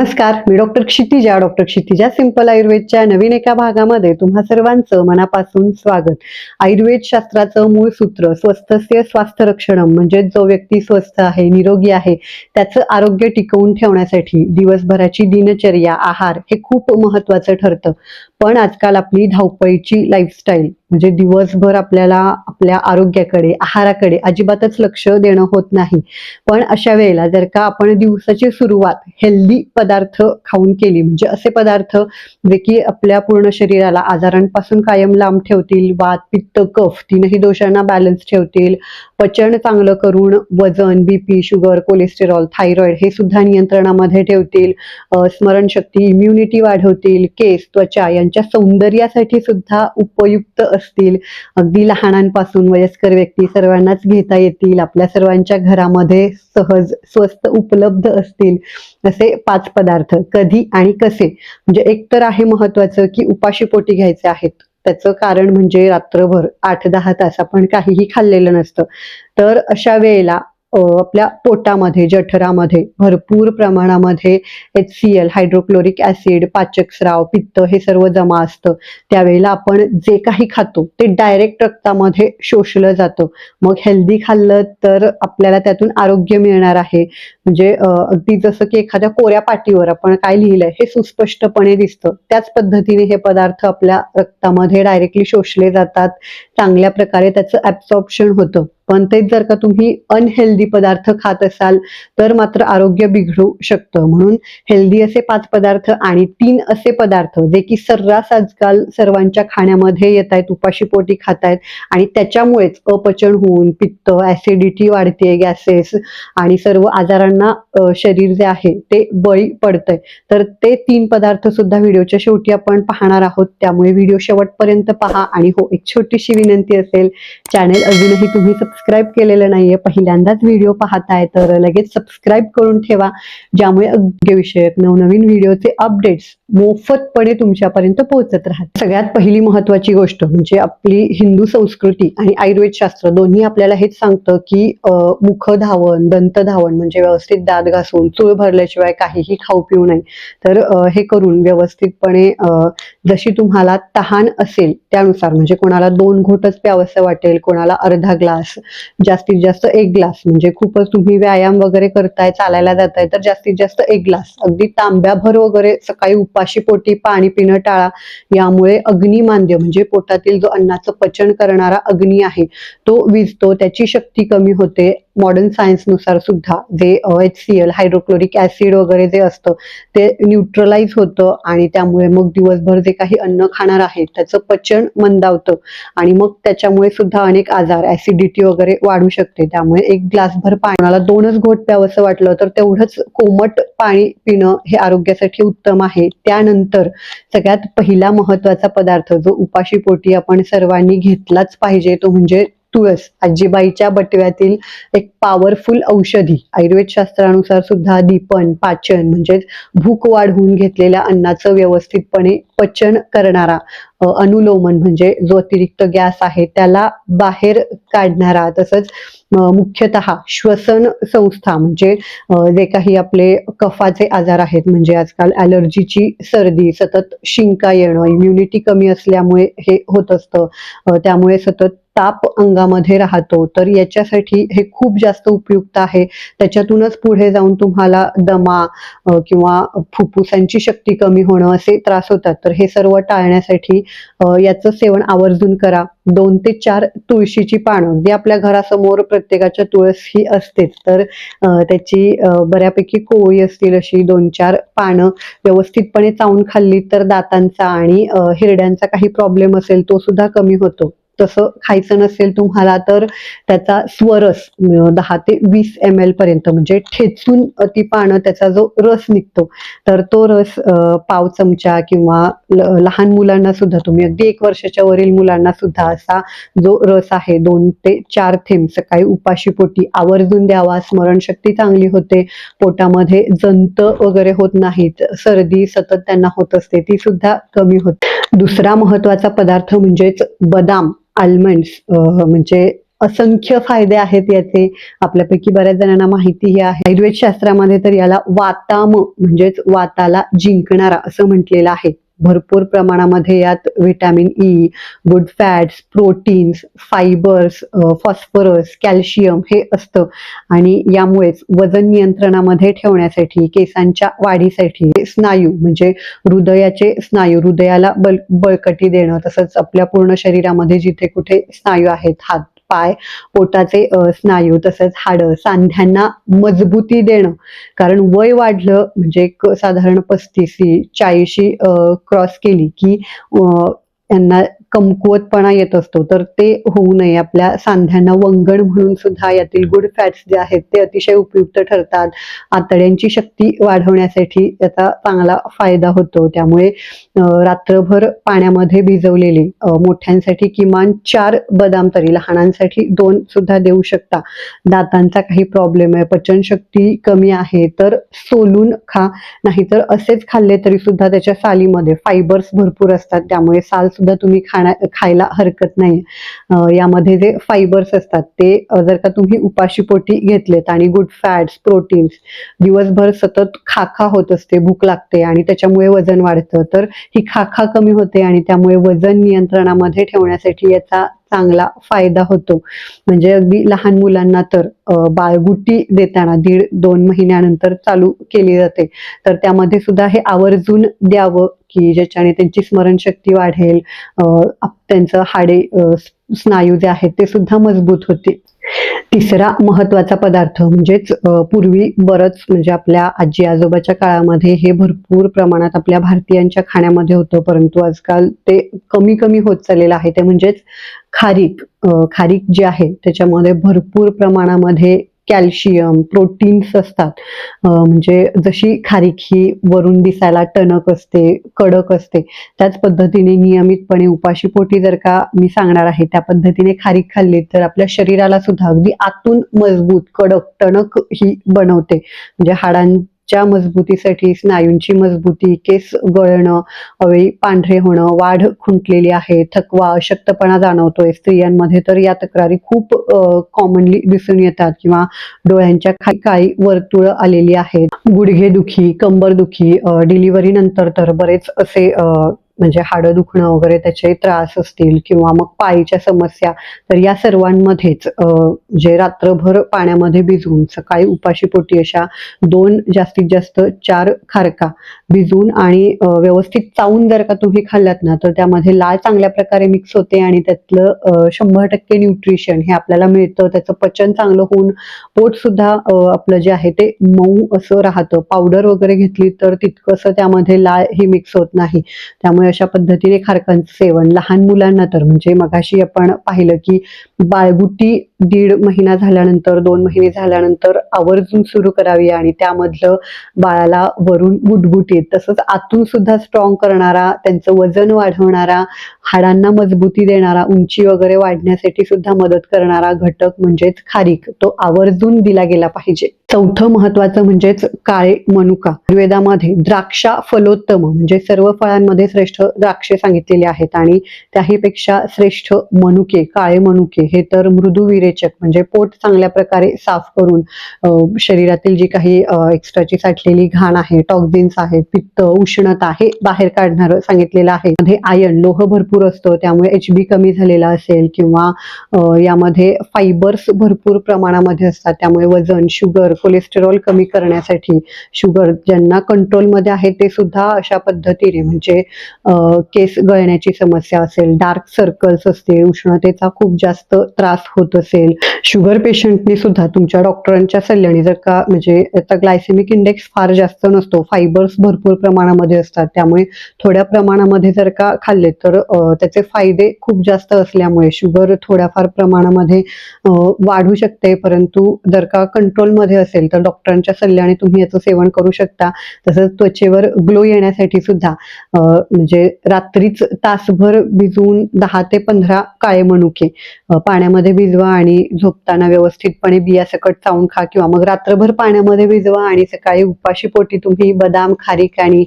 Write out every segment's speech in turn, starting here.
नमस्कार मी doctor Kshitija. Doctor Kshitija simple आयुर्वेदच्या नवीन एका भागामध्ये तुम्हा सर्वांचं मनापासून स्वागत. आयुर्वेद शास्त्राचं मूळ सूत्र स्वस्थस्य स्वास्थ्य रक्षणम म्हणजे जो व्यक्ती स्वस्थ आहे निरोगी आहे त्याचं आरोग्य टिकवून ठेवण्यासाठी दिवसभराची दिनचर्या आहार हे खूप महत्वाचं ठरतं. पण आजकाल आपली धावपळीची लाईफस्टाईल म्हणजे दिवसभर आपल्याला आपल्या आरोग्याकडे आहाराकडे अजिबातच लक्ष देणं होत नाही. पण अशा वेळेला जर का आपण दिवसाची सुरुवात हेल्दी पदार्थ खाऊन केली म्हणजे असे पदार्थ जे की आपल्या पूर्ण शरीराला आजारांपासून कायम लांब ठेवतील वात पित्त कफ तीनही दोषांना बॅलन्स ठेवतील पचन चांगलं करून वजन बीपी शुगर कोलेस्टेरॉल थायरॉइड हे सुद्धा नियंत्रणामध्ये ठेवतील स्मरणशक्ती इम्युनिटी वाढवतील केस त्वचा यांच्या सौंदर्यासाठी सुद्धा उपयुक्त असतील. अगदी लहानांपासून वयस्कर व्यक्ती सर्वांनाच घेता येतील. आपल्या सर्वांच्या घरामध्ये सहज स्वस्त उपलब्ध असतील असे पाच पदार्थ. कधी आणि कसे? म्हणजे एक तर आहे महत्वाचं की उपाशी पोटी घ्यायचे आहेत. त्याचं कारण म्हणजे रात्रभर आठ दहा तास आपण काहीही खाल्लेलं नसतं. तर अशा वेळेला आपल्या पोटामध्ये जठरामध्ये भरपूर प्रमाणामध्ये H C L hydrochloric acid पाचक स्राव पित्त हे सर्व जमा असतं. त्यावेळेला आपण जे काही खातो ते डायरेक्ट रक्तामध्ये शोषलं जातं. मग हेल्दी खाल्लं तर आपल्याला त्यातून आरोग्य मिळणार आहे. म्हणजे अगदी जसं की एखाद्या कोऱ्या पाटीवर आपण काय लिहिलंय हे सुस्पष्टपणे दिसतं. त्याच पद्धतीने हे पदार्थ आपल्या रक्तामध्ये डायरेक्टली शोषले जातात. चांगल्या प्रकारे त्याचं ऍब्सॉर्प्शन होतं. पण तेच जर का तुम्ही अनहेल्दी पदार्थ खात असाल तर मात्र आरोग्य बिघडू शकतं. म्हणून हेल्दी असे पाच पदार्थ आणि तीन असे पदार्थ जे की सर्रास आजकाल सर्वांच्या खाण्यामध्ये येत आहेत उपाशीपोटी खात आहेत आणि त्याच्यामुळेच अपचन होऊन पित्त ऍसिडिटी वाढते गॅसेस आणि सर्व आजारांना शरीर जे आहे ते बळी पडतंय. तर ते तीन पदार्थ सुद्धा व्हिडिओच्या शेवटी आपण पाहणार आहोत. त्यामुळे व्हिडिओ शेवटपर्यंत पहा आणि हो एक छोटीशी विनंती असेल चॅनेल अजूनही तुम्ही सबस्क्राईब केलेलं नाहीये पहिल्यांदाच व्हिडिओ पाहताय तर लगेच सबस्क्राईब करून ठेवा. ज्यामुळे आरोग्यविषयक नवनवीन व्हिडिओचे अपडेट्स मोफतपणे तुमच्यापर्यंत पोहोचत राहतात सगळ्यात पहिली महत्वाची गोष्ट म्हणजे आपली हिंदू संस्कृती आणि आयुर्वेद शास्त्र दोन्ही आपल्याला हेच सांगतं की मुख धावण दंत धावण म्हणजे व्यवस्थित दात घासून चूळ भरल्याशिवाय काहीही खाऊ पिऊ नये. तर हे करून व्यवस्थितपणे जशी तुम्हाला तहान असेल त्यानुसार म्हणजे कोणाला दोन घोटच प्यावंसं वाटेल कोणाला अर्धा ग्लास जास्तीत जास्त एक ग्लास. म्हणजे खूपच तुम्ही व्यायाम वगैरे करताय चालायला जाताय तर जास्तीत जास्त एक ग्लास. अगदी तांब्याभर वगैरे सकाळी उपाशी पोटी पाणी पिणं टाळा यामुळे अग्निमांद्य म्हणजे पोटातील जो अन्नाचं पचन करणारा अग्नी आहे तो विजतो त्याची शक्ती कमी होते. मॉडर्न सायन्सनुसार सुद्धा जे H C L hydrochloric acid वगैरे जे असतं ते न्यूट्रलाइज होतं आणि त्यामुळे मग दिवसभर जे काही अन्न खाणार आहे त्याचं पचन मंदावतं आणि मग त्याच्यामुळे सुद्धा अनेक आजार ऍसिडिटी वगैरे वाढू शकते. त्यामुळे एक ग्लासभर पाण्याला दोनच घोट प्यावंसं वाटलं तर तेवढंच कोमट पाणी पिणं हे आरोग्यासाठी उत्तम आहे. त्यानंतर सगळ्यात पहिला महत्त्वाचा पदार्थ जो उपाशी पोटी आपण सर्वांनी घेतलाच पाहिजे तो म्हणजे तुळस आजीबाईच्या बटव्यातील एक पॉवरफुल औषधी. आयुर्वेद शास्त्रानुसार सुद्धा दीपन पाचन म्हणजेच भूक वाढवून घेतलेल्या अन्नाचं व्यवस्थितपणे पचन करणारा अनुलोमन म्हणजे जो अतिरिक्त गॅस आहे त्याला बाहेर काढणारा तसंच मुख्यतः श्वसन संस्था म्हणजे जे काही आपले कफाचे आजार आहेत म्हणजे आजकाल ॲलर्जीची सर्दी सतत शिंका येणं इम्युनिटी कमी असल्यामुळे हे होत असतं. त्यामुळे सतत ताप अंगामध्ये राहतो तर याच्यासाठी हे खूप जास्त उपयुक्त आहे. त्याच्यातूनच पुढे जाऊन तुम्हाला दमा किंवा फुफ्फुसांची शक्ती कमी होणं असे त्रास होतात. तर हे सर्व टाळण्यासाठी याचं सेवन आवर्जून करा. दोन ते चार तुळशीची पानं. अगदी आपल्या घरासमोर प्रत्येकाच्या तुळस ही असतेच. तर त्याची बऱ्यापैकी कोवळी असतील अशी दोन चार पानं व्यवस्थितपणे चावून खाल्ली तर दातांचा आणि हिरड्यांचा काही प्रॉब्लेम असेल तो सुद्धा कमी होतो. तसं खायचं नसेल तुम्हाला तर त्याचा स्वरस दहा ते वीस एम एल पर्यंत म्हणजे ठेचून ती पानं त्याचा जो रस निघतो तर तो रस पाव चमचा किंवा लहान मुलांना सुद्धा तुम्ही अगदी एक वर्षाच्या वरील मुलांना सुद्धा असा जो रस आहे दोन ते चार थेंब सकाळी उपाशी पोटी आवर्जून द्यावा स्मरणशक्ती चांगली होते पोटामध्ये जंत वगैरे होत नाहीत सर्दी सतत त्यांना होत असते ती सुद्धा कमी होते. दुसरा महत्त्वाचा पदार्थ म्हणजेच बदाम. आल्मंड्स म्हणजे असंख्य फायदे आहेत याचे. आपल्यापैकी बऱ्याच जणांना माहितीही आहे. आयुर्वेद शास्त्रामध्ये तर याला वाताम म्हणजेच वाताला जिंकणारा असं म्हटलेलं आहे. भरपूर प्रमाणामध्ये यात vitamin E good fats proteins fibres phosphorus calcium हे असतं. आणि यामुळेच वजन नियंत्रणामध्ये ठेवण्यासाठी केसांच्या वाढीसाठी स्नायू म्हणजे हृदयाचे स्नायू हृदयाला बल बळकटी देणं तसंच आपल्या पूर्ण शरीरामध्ये जिथे कुठे स्नायू आहेत हात पाय पोटाचे स्नायू तसंच हाडं सांध्यांना मजबूती देणं. कारण वय वाढलं म्हणजे एक साधारण पस्तीसी चाळीशी क्रॉस केली की यांना कमकुवतपणा येत असतो. तर ते होऊ नये. आपल्या सांध्यांना वंगण म्हणून सुद्धा यातील गुड फॅट्स जे आहेत ते अतिशय उपयुक्त ठरतात. आतड्यांची शक्ती वाढवण्यासाठी याचा चांगला फायदा होतो. त्यामुळे रात्रभर पाण्यामध्ये भिजवलेली मोठ्यांसाठी किमान चार बदाम तरी लहानांसाठी दोन सुद्धा देऊ शकता. दातांचा काही प्रॉब्लेम आहे पचनशक्ती कमी आहे तर सोलून खा. नाहीतर असेच खाल्ले तरी सुद्धा त्याच्या सालीमध्ये फायबर्स भरपूर असतात. त्यामुळे साल सुद्धा तुम्ही खा खाणा खायला हरकत नाही यामध्ये जे फायबर्स असतात ते जर का तुम्ही उपाशीपोटी घेतलेत आणि गुड फॅट्स प्रोटीन्स दिवसभर सतत खाखा होत असते भूक लागते आणि त्याच्यामुळे वजन वाढतं तर ही खाखा कमी होते आणि त्यामुळे वजन नियंत्रणामध्ये ठेवण्यासाठी याचा चांगला फायदा होतो. म्हणजे अगदी लहान मुलांना तर बाळगुटी देताना दीड दोन महिन्यानंतर चालू केली जाते. तर त्यामध्ये सुद्धा हे आवर्जून द्यावं की ज्याच्याने त्यांची स्मरणशक्ती वाढेल. त्यांचं हाडे स्नायू जे आहेत ते सुद्धा मजबूत होतील. तिसरा महत्त्वाचा पदार्थ म्हणजेच पूर्वी बरंच म्हणजे आपल्या आजी आजोबाच्या काळामध्ये हे भरपूर प्रमाणात आपल्या भारतीयांच्या खाण्यामध्ये होतं परंतु आजकाल ते कमी कमी होत चाललेलं आहे. ते म्हणजेच खारीक खारीक जे आहे त्याच्यामध्ये भरपूर प्रमाणामध्ये कॅल्शियम प्रोटीन्स असतात. म्हणजे जशी खारीक ही वरून दिसायला टणक असते कडक असते त्याच पद्धतीने नियमितपणे उपाशीपोटी जर का मी सांगणार आहे त्या पद्धतीने खारीक खाल्ली तर आपल्या शरीराला सुद्धा अगदी आतून मजबूत कडक टणक ही बनवते. म्हणजे हाडां च्या मजबूतीसाठी स्नायूंची मजबूती केस गळणं अवेळी पांढरे होणं वाढ खुंटलेली आहे थकवा अशक्तपणा जाणवतोय. स्त्रियांमध्ये तर या तक्रारी खूप कॉमनली दिसून येतात किंवा डोळ्यांच्या खाली काळी वर्तुळ आलेली आहेत. गुडघेदुखी कंबरदुखी डिलिव्हरी नंतर तर बरेच असे म्हणजे हाडं दुखणं वगैरे त्याचे त्रास असतील किंवा मग पायीच्या समस्या तर या सर्वांमध्येच जे रात्रभर पाण्यामध्ये भिजवून सकाळी उपाशीपोटी अशा दोन जास्तीत जास्त चार खारका भिजवून आणि व्यवस्थित चावून जर का तुम्ही खाल्लात ना तर त्यामध्ये लाळ चांगल्या प्रकारे मिक्स होते आणि त्यातलं शंभर टक्के न्यूट्रिशन हे आपल्याला मिळतं. त्याचं पचन चांगलं होऊन पोट सुद्धा आपलं जे आहे ते मऊ असं राहतं. पावडर वगैरे घेतली तर तितकंसं त्यामध्ये लाळ हे मिक्स होत नाही. त्यामुळे अशा पद्धतीने खारकांचं सेवन लहान मुलांना तर म्हणजे मगाशी आपण पाहिलं की बाळगुटी दीड महिना झाल्यानंतर दोन महिने झाल्यानंतर आवर्जून सुरू करावी आणि त्यामधलं बाळाला वरून गुटगुटीत तसंच आतून सुद्धा स्ट्रॉंग करणारा त्यांचं वजन वाढवणारा हाडांना मजबूती देणारा उंची वगैरे वाढण्यासाठी सुद्धा मदत करणारा घटक म्हणजेच खारीक तो आवर्जून दिला गेला पाहिजे. चौथं महत्वाचं म्हणजेच काळे मनुका. आयुर्वेदामध्ये द्राक्षा फलोत्तम म्हणजे सर्व फळांमध्ये श्रेष्ठ द्राक्षे सांगितलेले आहेत आणि त्याहीपेक्षा श्रेष्ठ मनुके काळे मनुके हे तर मृदू विरेचक म्हणजे पोट चांगल्या प्रकारे साफ करून शरीरातील जी काही एक्स्ट्राची साठलेली घाण आहे टॉक्झिन्स आहेत पित्त उष्णता हे बाहेर काढणार सांगितलेलं आहे. मध्ये आयर्न लोह भरपूर असतं त्यामुळे एच बी कमी झालेला असेल किंवा यामध्ये फायबर्स भरपूर प्रमाणामध्ये असतात. त्यामुळे वजन शुगर कोलेस्टेरॉल कमी करण्यासाठी शुगर ज्यांना कंट्रोलमध्ये आहे ते सुद्धा अशा पद्धतीने म्हणजे केस गळण्याची समस्या असेल डार्क सर्कल्स असतील उष्णतेचा खूप जास्त त्रास होत असेल शुगर पेशंटने सुद्धा तुमच्या डॉक्टरांच्या सल्ल्याने जर का म्हणजे याचा ग्लायसेमिक इंडेक्स फार जास्त नसतो फायबर्स भरपूर प्रमाणामध्ये असतात त्यामुळे थोड्या प्रमाणामध्ये जर का खाल्ले तर त्याचे फायदे खूप जास्त असल्यामुळे शुगर थोड्याफार प्रमाणामध्ये वाढू शकते. परंतु जर का कंट्रोलमध्ये असेल तर डॉक्टरांच्या सल्ल्याने तुम्ही याचं सेवन करू शकता. तसंच त्वचेवर ग्लो येण्यासाठी सुद्धा म्हणजे रात्रीच तासभर भिजवून दहा ते पंधरा काळे मनुके पाण्यामध्ये भिजवा आणि आणि झोपताना व्यवस्थितपणे बिया सकट चावून खा किंवा मग रात्रभर पाण्यामध्ये भिजवा आणि सकाळी उपाशी पोटी तुम्ही बदाम खारीक आणि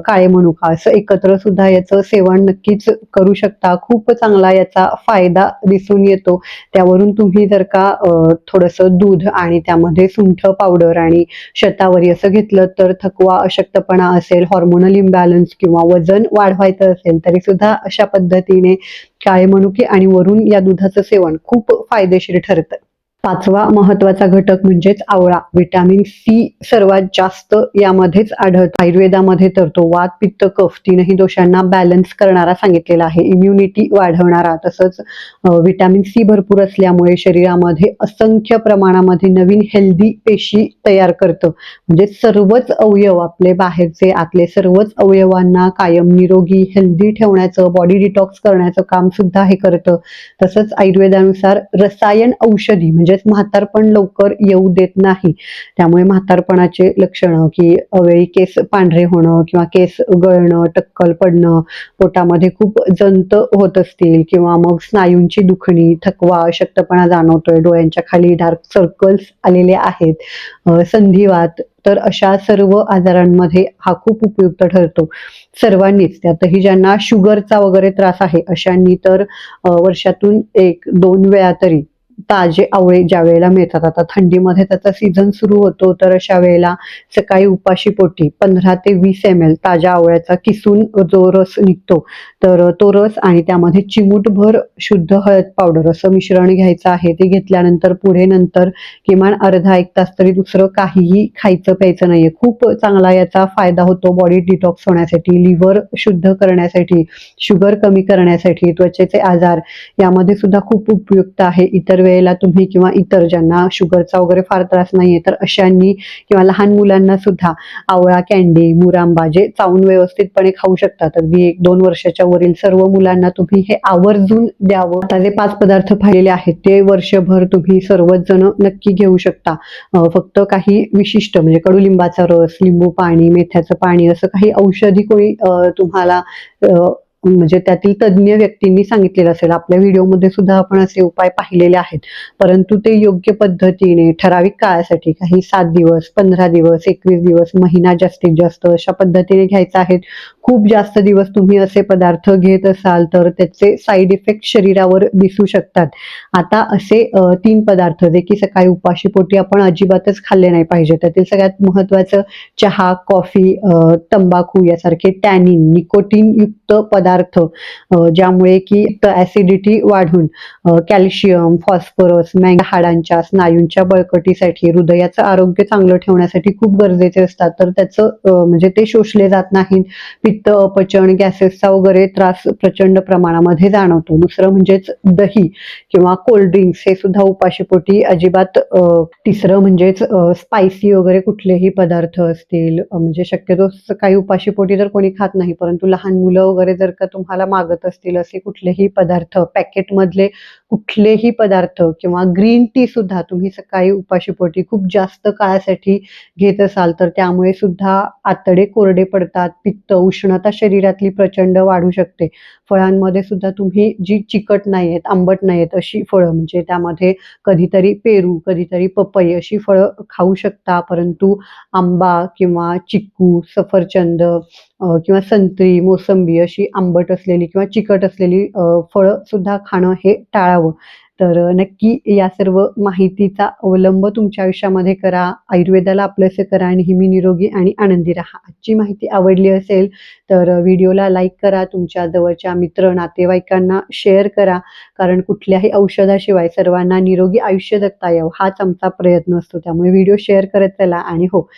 काळे मनुका असं एकत्र सुद्धा याचं सेवन नक्कीच करू शकता. खूप चांगला याचा फायदा दिसून येतो. त्यावरून तुम्ही जर का अ, थोडंसं दूध आणि त्यामध्ये सुंठ पावडर आणि शतावरी असं घेतलं तर थकवा अशक्तपणा असेल हॉर्मोनल इम्बॅलन्स किंवा वजन वाढवायचं असेल तरी सुद्धा अशा पद्धतीने काळे मनुके आणि वरून या दुधाचं सेवन खूप फायदेशीर ठरतं. पाचवा महत्त्वाचा घटक म्हणजेच आवळा. विटॅमिन सी सर्वात जास्त यामध्येच आढळतो. आयुर्वेदामध्ये तर तो वात पित्त कफ तीनही दोषांना बॅलन्स करणारा सांगितलेला आहे. इम्युनिटी वाढवणारा तसंच व्हिटॅमिन सी भरपूर असल्यामुळे शरीरामध्ये असंख्य प्रमाणामध्ये नवीन हेल्दी पेशी तयार करतं. म्हणजे सर्वच अवयव आपले बाहेरचे आतले सर्वच अवयवांना कायम निरोगी हेल्दी ठेवण्याचं बॉडी डिटॉक्स करण्याचं काम सुद्धा हे करतं. तसंच आयुर्वेदानुसार रसायन औषधी म्हणजे म्हणजेच म्हातारपण लवकर येऊ देत नाही. त्यामुळे म्हातारपणाचे लक्षणं की अवेळी केस पांढरे होणं किंवा केस गळणं टक्कल पडणं पोटामध्ये खूप जंत होत असतील किंवा मग स्नायूंची दुखणी थकवा अशक्तपणा जाणवतोय डोळ्यांच्या खाली डार्क सर्कल्स आलेले आहेत संधिवात तर अशा सर्व आजारांमध्ये हा खूप उपयुक्त ठरतो. सर्वांनीच त्यातही ज्यांना शुगरचा वगैरे त्रास आहे अशांनी तर वर्षातून एक दोन वेळा तरी ताजे आवळे ज्या वेळेला मिळतात. आता थंडीमध्ये त्याचा सीझन सुरू होतो तर अशा वेळेला सकाळी उपाशी पोटी पंधरा ते वीस एम एल ताज्या आवळ्याचा किसून जो रस निघतो तर तो रस आणि त्यामध्ये चिमूटभर शुद्ध हळद पावडर असं मिश्रण घ्यायचं आहे. ते घेतल्यानंतर पुढे नंतर किमान अर्धा एक तास तरी दुसरं काहीही खायचं प्यायचं नाहीये. खूप चांगला याचा फायदा होतो बॉडी डिटॉक्स होण्यासाठी लिव्हर शुद्ध करण्यासाठी शुगर कमी करण्यासाठी त्वचेचे आजार यामध्ये सुद्धा खूप उपयुक्त आहे. इतर वेळेला तुम्ही किंवा इतर ज्यांना शुगरचा वगैरे फार त्रास नाहीये तर अशांनी किंवा लहान मुलांना सुद्धा आवळा कॅन्डी मुरांबा जे चावून व्यवस्थितपणे खाऊ शकतात अगदी एक दोन वर्षाच्या वरील सर्व मुलांना तुम्ही हे आवर्जून द्यावं. आता जे पाच पदार्थ पाहिलेले आहेत ते वर्षभर तुम्ही सर्वच जण नक्की घेऊ शकता. फक्त काही विशिष्ट म्हणजे कडुलिंबाचा रस लिंबू पाणी मेथ्याचं पाणी असं काही औषधी कोणी तुम्हाला म्हणजे त्यातील तज्ज्ञ व्यक्तींनी सांगितलेलं असेल. आपल्या व्हिडिओमध्ये सुद्धा आपण असे उपाय पाहिलेले आहेत. परंतु ते योग्य पद्धतीने ठराविक काळासाठी काही सात दिवस पंधरा दिवस एकवीस दिवस महिना जास्तीत जास्त अशा पद्धतीने घ्यायचा आहेत. खूप जास्त दिवस तुम्ही असे पदार्थ घेत असाल तर त्याचे साईड इफेक्ट शरीरावर दिसू शकतात. आता असे तीन पदार्थ जे की सकाळी उपाशी पोटी आपण अजिबातच खाल्ले नाही पाहिजे. त्यातील सगळ्यात महत्वाचं चहा कॉफी तंबाखू यासारखे टॅनिन निकोटीन युक्त पदार्थ पदार्थ ज्यामुळे की ऍसिडिटी वाढून कॅल्शियम फॉस्फरस मँग हाडांच्या स्नायूंच्या बळकटीसाठी हृदयाचं आरोग्य चांगलं ठेवण्यासाठी खूप गरजेचे असतात. तर त्याचं म्हणजे ते शोषले जात नाहीत. पित्त अपचन गॅसेसचा वगैरे त्रास प्रचंड प्रमाणामध्ये जाणवतो. दुसरं म्हणजेच दही किंवा कोल्ड ड्रिंक्स हे सुद्धा उपाशीपोटी अजिबात तिसरं म्हणजेच स्पायसी वगैरे कुठलेही पदार्थ असतील म्हणजे शक्यतो काही उपाशीपोटी तर कोणी खात नाही. परंतु लहान मुलं वगैरे जर तुम्हाला मागत असतील असे कुठलेही पदार्थ पॅकेटमधले कुठलेही पदार्थ किंवा ग्रीन टी सुद्धा तुम्ही सकाळी उपाशीपोटी खूप जास्त काळासाठी घेत असाल तर त्यामुळे सुद्धा आतडे कोरडे पडतात पित्त उष्णता शरीरातली प्रचंड वाढू शकते. फळांमध्ये सुद्धा तुम्ही जी चिकट नाही आहेत आंबट नाही आहेत अशी फळं म्हणजे त्यामध्ये कधीतरी पेरू कधीतरी पपई अशी फळं खाऊ शकता परंतु आंबा किंवा चिक्कू सफरचंद किंवा संत्री मोसंबी अशी आंबट असलेली किंवा चिकट असलेली फळं सुद्धा खाणं हे टाळावं तर नक्की या सर्व माहितीचा अवलंब तुमच्या आयुष्यामध्ये करा. आयुर्वेदाला आपलंसे करा आणि नेहमी निरोगी आणि आनंदी राहा. आजची माहिती आवडली असेल तर व्हिडिओला लाईक करा. तुमच्या जवळच्या मित्र नातेवाईकांना शेअर करा. कारण कुठल्याही औषधाशिवाय सर्वांना निरोगी आयुष्य जगता यावं हाच आमचा प्रयत्न असतो. त्यामुळे व्हिडिओ शेअर करत चला आणि हो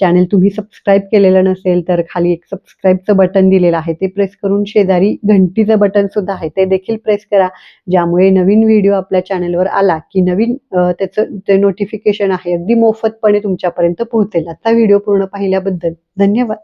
चॅनेल तुम्ही सबस्क्राईब केलेलं नसेल तर खाली एक सबस्क्राईबचं बटन दिलेलं आहे ते प्रेस करून शेजारी घंटीचं बटन सुद्धा आहे ते देखील प्रेस करा. ज्यामुळे नवीन व्हिडिओ आपल्या चॅनेलवर आला की नवीन त्याचं ते नोटिफिकेशन आहे अगदी मोफतपणे तुमच्यापर्यंत पोहोचेल. आता व्हिडिओ पूर्ण पाहिल्याबद्दल धन्यवाद.